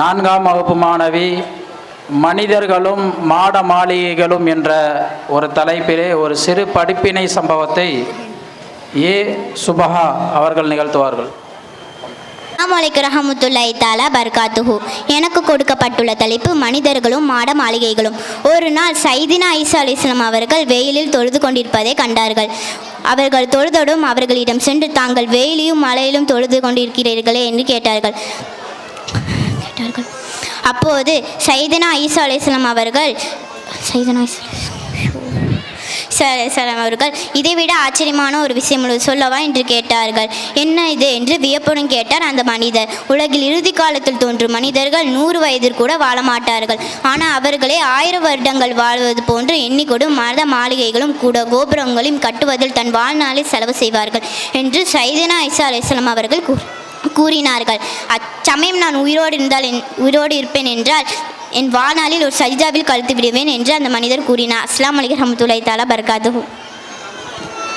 நான்காம் வகுப்பு மாணவி மனிதர்களும் மாட மாளிகைகளும் என்ற ஒரு தலைப்பிலே ஒரு சிறு படிப்பினை சம்பவத்தை ஏ. சுபஹா அவர்கள் நிகழ்த்துவார்கள். அஸ்ஸலாமு ரஹமத்துல்லாஹி தாலா பர்காத்துஹு. எனக்கு கொடுக்கப்பட்டுள்ள தலைப்பு மனிதர்களும் மாட மாளிகைகளும். ஒரு நாள் சைதினா ஐசா அலிஸ்லாம் அவர்கள் வெயிலில் தொழுது கொண்டிருப்பதை கண்டார்கள். அவர்கள் தொழுதோடும் அவர்களிடம் சென்று தாங்கள் வெயிலையும் மழையிலும் தொழுது கொண்டிருக்கிறீர்களே என்று கேட்டார்கள். சொன்னார்கள். அப்போது சைதனா ஈசா அலிஸ்லாம் அவர்கள் சைதனா சலாம் அவர்கள் இதைவிட ஆச்சரியமான ஒரு விஷயம் சொல்லவா? என்று கேட்டார்கள். என்ன இது? என்று வியப்புடன் கேட்டார் அந்த மனிதர். உலகில் இறுதி காலத்தில் தோன்றும் மனிதர்கள் நூறு வயதில் கூட வாழ மாட்டார்கள் ஆனால் அவர்களே ஆயிரம் வருடங்கள் வாழ்வது போன்று எண்ணிக்கொடும் மத மாளிகைகளும் கூட கோபுரங்களையும் கட்டுவதில் தன் வாழ்நாளை செலவு செய்வார்கள் என்று சைதனா ஐசா அலிஸ்லாம் அவர்கள் கூ- கூறினார்கள். அச்சமயம் நான் உயிரோடு இருந்தால் என் உயிரோடு இருப்பேன் என்றால் என் வாழ்நாளில் ஒரு சஜிதாவில் கழுத்து விடுவேன் என்று அந்த மனிதர் கூறினார். அஸ்லாம் அலிகர் ரஹமத்துல்லாஹி தாலா பர்காத்து